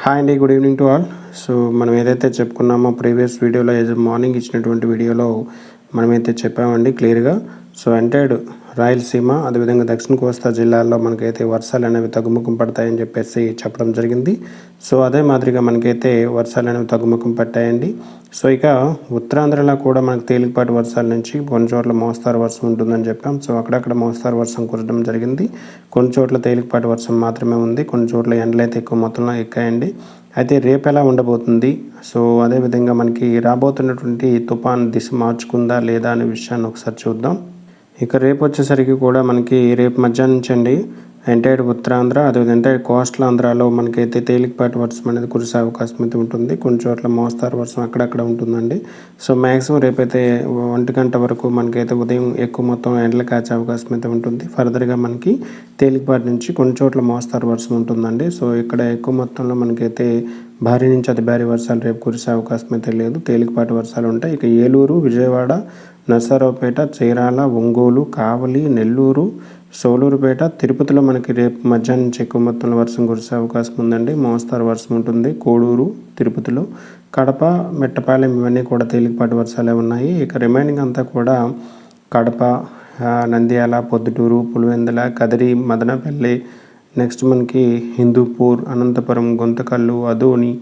Hi అండి good evening to all so మనం ఏదైతే చెప్పుకున్నామో ప్రీవియస్ వీడియోలో యాజ్ మార్నింగ్ ఇచ్చినటువంటి వీడియోలో మనమైతే చెప్పామండి క్లియర్గా. సో ఎంటైడ్ రాయలసీమ అదేవిధంగా దక్షిణ కోస్తా జిల్లాల్లో మనకైతే వర్షాలు అనేవి తగ్గుముఖం పడతాయని చెప్పేసి చెప్పడం జరిగింది. సో అదే మాదిరిగా మనకైతే వర్షాలు అనేవి తగ్గుముఖం పట్టాయండి. సో ఇక ఉత్తరాంధ్రలో కూడా మనకు తేలికపాటి వర్షాల నుంచి కొన్ని చోట్ల మోస్తారు వర్షం ఉంటుందని చెప్పాం. సో అక్కడక్కడ మోస్తారు వర్షం కురడం జరిగింది. కొన్ని చోట్ల తేలికపాటి వర్షం మాత్రమే ఉంది. కొన్ని చోట్ల ఎండలు అయితే ఎక్కువ మొత్తంలో ఎక్కాయండి. అయితే రేపు ఎలా ఉండబోతుంది? సో అదేవిధంగా మనకి రాబోతున్నటువంటి తుఫాన్ దిశ మార్చుకుందా లేదా అనే విషయాన్ని ఒకసారి చూద్దాం. ఇక రేపు వచ్చేసరికి కూడా మనకి రేపు మధ్యాహ్నం నుంచి అండి ఎంటైర్ ఉత్తరాంధ్ర అదేవిధంగా కోస్టల్ ఆంధ్రాలో మనకైతే తేలికపాటి వర్షం అనేది కురిసే అవకాశం అయితే ఉంటుంది. కొన్ని చోట్ల మోస్తారు వర్షం అక్కడక్కడ ఉంటుందండి. సో మ్యాక్సిమం రేపైతే ఒంటి గంట వరకు మనకైతే ఉదయం ఎక్కువ మొత్తం ఎండలు కాచే అవకాశం అయితే ఉంటుంది. ఫర్దర్గా మనకి తేలికపాటి నుంచి కొన్ని చోట్ల మోస్తారు వర్షం ఉంటుందండి. సో ఇక్కడ ఎక్కువ మొత్తంలో మనకైతే భారీ నుంచి అతి భారీ వర్షాలు రేపు కురిసే అవకాశం అయితే లేదు. తేలికపాటి వర్షాలు ఉంటాయి. ఇక ఏలూరు విజయవాడ నర్సారావుపేట చీరాల ఒంగోలు కావలి నెల్లూరు సోలూరుపేట తిరుపతిలో మనకి రేపు మధ్యాహ్నం నుంచి ఎక్కువ మొత్తంలో వర్షం కురిసే అవకాశం ఉందండి. మోస్తారు వర్షం ఉంటుంది. కోడూరు తిరుపతిలో కడప మెట్టపాలెం ఇవన్నీ కూడా తేలికపాటి వర్షాలే ఉన్నాయి. ఇక రిమైనింగ్ అంతా కూడా కడప నంద్యాల పొద్దుటూరు పులివెందుల కదిరి మదనపల్లి నెక్స్ట్ మనకి హిందూపూర్ అనంతపురం గుంతకల్లు అదోని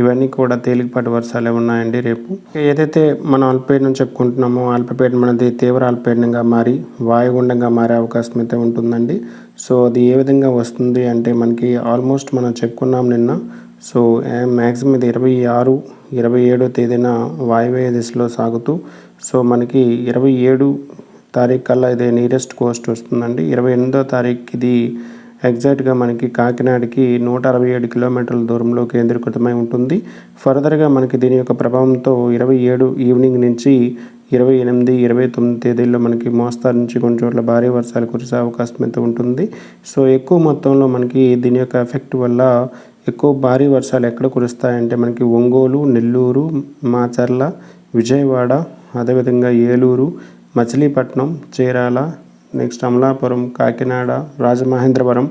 ఇవన్నీ కూడా తేలికపాటి వర్షాలే ఉన్నాయండి రేపు. ఏదైతే మనం అల్పపీడనం చెప్పుకుంటున్నామో అల్పపీడనం అనేది తీవ్ర అల్పపీడనంగా మారి వాయుగుండంగా మారే అవకాశం అయితే ఉంటుందండి. సో అది ఏ విధంగా వస్తుంది అంటే మనకి ఆల్మోస్ట్ మనం చెప్పుకున్నాం నిన్న. సో మ్యాక్సిమం ఇది ఇరవై ఆరు ఇరవై ఏడో తేదీన వాయువ్య దిశలో సాగుతూ సో మనకి ఇరవై ఏడు తారీఖు కల్లా ఇది నియరెస్ట్ కోస్ట్ వస్తుందండి. ఇరవై ఎనిమిదో తారీఖు ఇది ఎగ్జాక్ట్గా మనకి కాకినాడకి నూట అరవై ఏడు కిలోమీటర్ల దూరంలో కేంద్రీకృతమై ఉంటుంది. ఫర్దర్గా మనకి దీని యొక్క ప్రభావంతో ఇరవై ఏడు ఈవినింగ్ నుంచి ఇరవై ఎనిమిది ఇరవై తొమ్మిది తేదీల్లో మనకి మోస్తారు నుంచి కొన్ని చోట్ల భారీ వర్షాలు కురిసే అవకాశం అయితే ఉంటుంది. సో ఎక్కువ మొత్తంలో మనకి దీని యొక్క ఎఫెక్ట్ వల్ల ఎక్కువ భారీ వర్షాలు ఎక్కడ కురుస్తాయంటే మనకి ఒంగోలు నెల్లూరు మాచర్ల విజయవాడ అదేవిధంగా ఏలూరు మచిలీపట్నం చీరాల నెక్స్ట్ అమలాపురం కాకినాడ రాజమహేంద్రవరం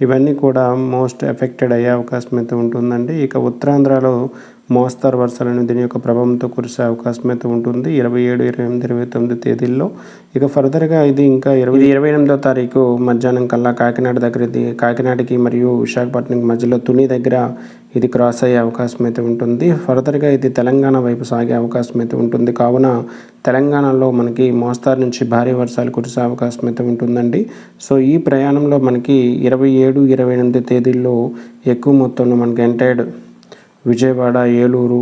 ఇవన్నీ కూడా మోస్ట్ ఎఫెక్టెడ్ అయ్యే అవకాశం అయితే ఉంటుందండి. ఇక ఉత్తరాంధ్రలో మోస్తారు వర్షాలను దీని యొక్క ప్రభావంతో కురిసే అవకాశం అయితే ఉంటుంది. ఇరవై ఏడు ఇరవై ఎనిమిది ఇరవై తొమ్మిది తేదీల్లో. ఇక ఫర్దర్గా ఇది ఇంకా ఇరవై ఇరవై ఎనిమిదో తారీఖు మధ్యాహ్నం కల్లా కాకినాడ దగ్గర కాకినాడకి మరియు విశాఖపట్నంకి మధ్యలో తుని దగ్గర ఇది క్రాస్ అయ్యే అవకాశం అయితే ఉంటుంది. ఫర్దర్గా ఇది తెలంగాణ వైపు సాగే అవకాశం అయితే ఉంటుంది. కావున తెలంగాణలో మనకి మోస్తారు నుంచి భారీ వర్షాలు కురిసే అవకాశం అయితే ఉంటుందండి. సో ఈ ప్రయాణంలో మనకి ఇరవై ఏడు ఇరవై ఎనిమిది తేదీల్లో ఎక్కువ మొత్తంలో మనకి ఎంటైర్డ్ విజయవాడ ఏలూరు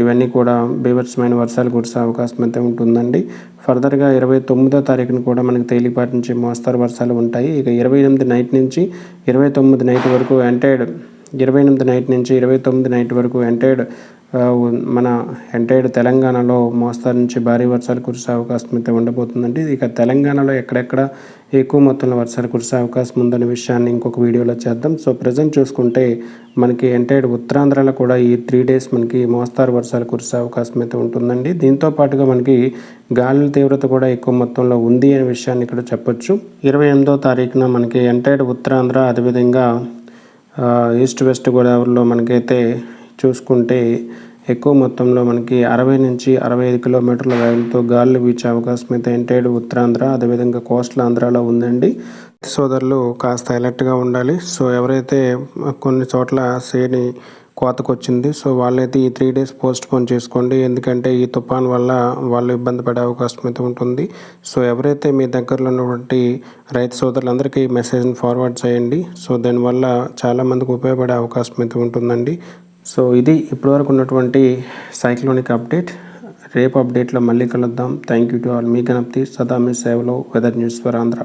ఇవన్నీ కూడా బీభత్సమైన వర్షాలు కురిసే అవకాశం అయితే ఉంటుందండి. ఫర్దర్గా ఇరవై తొమ్మిదో తారీఖున కూడా మనకి తేలిపాటి నుంచి మోస్తారు వర్షాలు ఉంటాయి. ఇక ఇరవై ఎనిమిది నైట్ నుంచి ఇరవై తొమ్మిది నైట్ వరకు ఎంటైర్డ్ ఇరవై ఎనిమిది నైట్ నుంచి ఇరవై తొమ్మిది నైట్ వరకు ఎంటైర్డ్ మన ఎంటైర్డ్ తెలంగాణలో మోస్తారు నుంచి భారీ వర్షాలు కురిసే అవకాశం అయితే ఉండబోతుందండి. ఇక తెలంగాణలో ఎక్కడెక్కడ ఎక్కువ మొత్తంలో వర్షాలు కురిసే అవకాశం ఉందనే విషయాన్ని ఇంకొక వీడియోలో చేద్దాం. సో ప్రజెంట్ చూసుకుంటే మనకి ఎంటైర్డ్ ఉత్తరాంధ్రలో కూడా ఈ త్రీ డేస్ మనకి మోస్తారు వర్షాలు కురిసే అవకాశం అయితే ఉంటుందండి. దీంతో పాటుగా మనకి గాలుల తీవ్రత కూడా ఎక్కువ మొత్తంలో ఉంది అనే విషయాన్ని ఇక్కడ చెప్పొచ్చు. ఇరవై ఎనిమిదో తారీఖున మనకి ఎంటైర్డ్ ఉత్తరాంధ్ర అదేవిధంగా ఈస్ట్ వెస్ట్ గోదావరిలో మనకైతే చూసుకుంటే ఎక్కువ మొత్తంలో మనకి అరవై నుంచి అరవై ఐదు కిలోమీటర్ల వేగంతో గాలులు వీచే అవకాశం అయితే ఎంటైడ్ ఉత్తరాంధ్ర అదేవిధంగా కోస్టల్ ఆంధ్రాలో ఉందండి. సోదరులు కాస్త అలర్ట్గా ఉండాలి. సో ఎవరైతే కొన్ని చోట్ల సేని కోతకొచ్చింది సో వాళ్ళైతే ఈ త్రీ డేస్ పోస్ట్ పోన్ చేసుకోండి. ఎందుకంటే ఈ తుఫాన్ వల్ల వాళ్ళు ఇబ్బంది పడే అవకాశం అయితే ఉంటుంది. సో ఎవరైతే మీ దగ్గరలో ఉన్నటువంటి రైతు సోదరులందరికీ ఈ మెసేజ్ని ఫార్వర్డ్ చేయండి. సో దానివల్ల చాలామందికి ఉపయోగపడే అవకాశం అయితే ఉంటుందండి. సో ఇది ఇప్పటివరకు ఉన్నటువంటి సైక్లోనిక్ అప్డేట్. రేపు అప్డేట్లో మళ్ళీ కలుద్దాం. Thank you to all. మీ గణప్తి సదా మీ సేవలో వెదర్ న్యూస్ ఫర్ ఆంధ్ర.